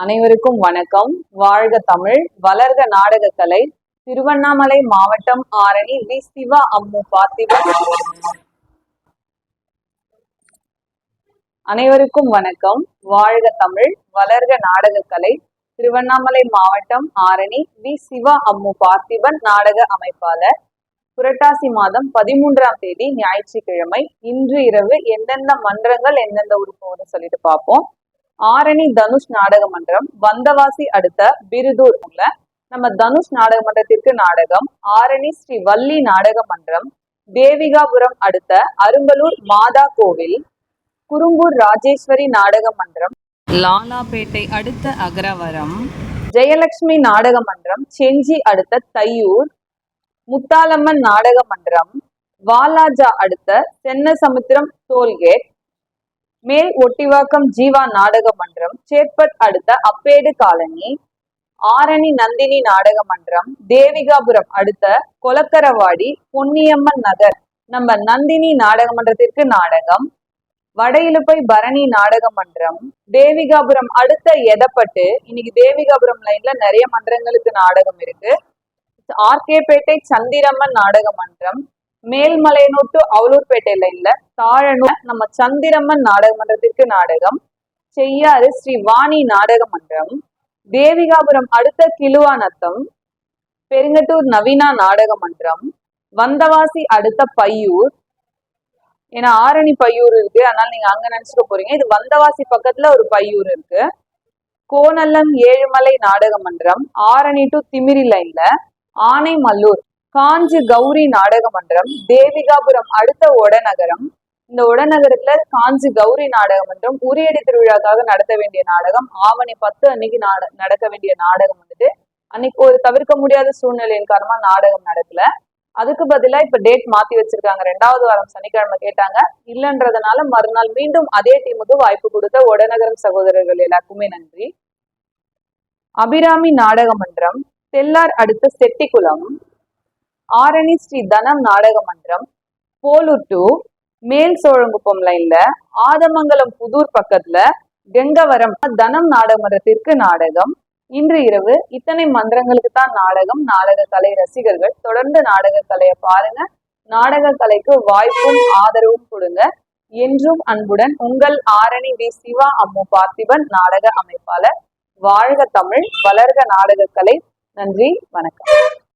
அனைவருக்கும் வணக்கம். வாழ்க தமிழ். வளர்க நாடகக்கலை. திருவண்ணாமலை மாவட்டம் ஆரணி வி. சிவா அம்மு பார்த்திப அனைவருக்கும் வணக்கம். வாழ்க தமிழ். வளர்க நாடகக்கலை. திருவண்ணாமலை மாவட்டம் ஆரணி வி. சிவா அம்மு பார்த்திபன் நாடக அமைப்பாளர். புரட்டாசி மாதம் பதிமூன்றாம் தேதி ஞாயிற்றுக்கிழமை இன்று இரவு எந்தெந்த மன்றங்கள் எந்தெந்த உறுப்பு சொல்லிட்டு பார்ப்போம். ஆரணி தனுஷ் நாடக மன்றம் வந்தவாசி அடுத்த பிருதூர் உள்ள நம்ம தனுஷ் நாடக மன்றத்திற்கு நாடகம் ஆரணி ஸ்ரீ வள்ளி நாடக மன்றம் தேவிகாபுரம் அடுத்த அரும்பலூர் மாதா கோவில் குறும்பூர் ராஜேஸ்வரி நாடக மன்றம் லாலாபேட்டை அடுத்த அகரவரம் ஜெயலட்சுமி நாடக மன்றம் செஞ்சி அடுத்த தையூர் முத்தாலம்மன் நாடக மன்றம் வாலாஜா அடுத்த சென்னசமுத்திரம் டோல்கேட் மேல் ஒட்டிவாக்கம் ஜீவா நாடக மன்றம் சேட்பட் அடுத்த அப்பேடு காலனி ஆரணி நந்தினி நாடக மன்றம் தேவிகாபுரம் அடுத்த கொலக்கரவாடி பொன்னியம்மன் நகர். நம்ம நந்தினி நாடக மன்றத்திற்கு நாடகம். வடையிலுப்பை பரணி நாடக மன்றம். தேவிகாபுரம் அடுத்த எதப்பட்டு இன்னைக்கு தேவிகாபுரம் லைன்ல நிறைய மன்றங்களுக்கு நாடகம் இருக்கு. ஆர்கேபேட்டை சந்திரம்மன் நாடக மன்றம். மேல்மலையனூர் டு அவலூர்பேட்டையில இல்ல தாழனூர் நம்ம சந்திரம்மன் நாடக மன்றத்திற்கு நாடகம் செய்யாறு ஸ்ரீ வாணி நாடக மன்றம் தேவிகாபுரம் அடுத்த கிலுவானத்தம் பெருங்கட்டூர் நவீனா நாடக மன்றம் வந்தவாசி அடுத்த பையூர். ஏன்னா ஆரணி பையூர் இருக்கு. அதனால நீங்க அங்க நினைச்சுக்க போறீங்க. இது வந்தவாசி பக்கத்துல ஒரு பையூர் இருக்கு. கோநல்லம் ஏழுமலை நாடக மன்றம் ஆரணி டு திமிரி லைன்ல ஆனைமல்லூர். காஞ்சி கௌரி நாடக மன்றம் தேவிகாபுரம் அடுத்த ஒடநகரம் இந்த உடநகரத்துல காஞ்சி கௌரி நாடக மன்றம் உரியடி திருவிழாக்காக நடத்த வேண்டிய நாடகம் ஆவணி பத்து அன்னைக்கு நாட நடக்க வேண்டிய நாடகம் வந்துட்டு அன்னைக்கு ஒரு தவிர்க்க முடியாத சூழ்நிலையின் காரணமா நாடகம் நடக்கல. அதுக்கு பதிலா இப்ப டேட் மாத்தி வச்சிருக்காங்க. ரெண்டாவது வாரம் சனிக்கிழமை கேட்டாங்க. இல்லைன்றதுனால மறுநாள் மீண்டும் அதே டீமுக்கு வாய்ப்பு கொடுத்த உடநகரம் சகோதரர்கள் எல்லாருக்குமே நன்றி. அபிராமி நாடக மன்றம் தெல்லார் அடுத்த செட்டிக்குளம் ஆரணி ஸ்ரீ தனம் நாடக மன்றம் போலூர் டு மேல் சோழங்குப்பம் லைன்ல ஆதமங்கலம் புதூர் பக்கத்துல கெங்கவரம் தனம் நாடக மன்றத்திற்கு நாடகம். இன்று இரவு இத்தனை மந்திரங்களுக்கு தான் நாடகம். நாடக கலை ரசிகர்கள் தொடர்ந்து நாடக கலையை பாருங்க. நாடக கலைக்கு வாய்ப்பும் ஆதரவும் கொடுங்க. என்றும் அன்புடன் உங்கள் ஆரணி வி. சிவா அம்மு பார்த்திபன் நாடக அமைப்பாளர். வாழ்க தமிழ் வளர்க நாடக கலை. நன்றி வணக்கம்.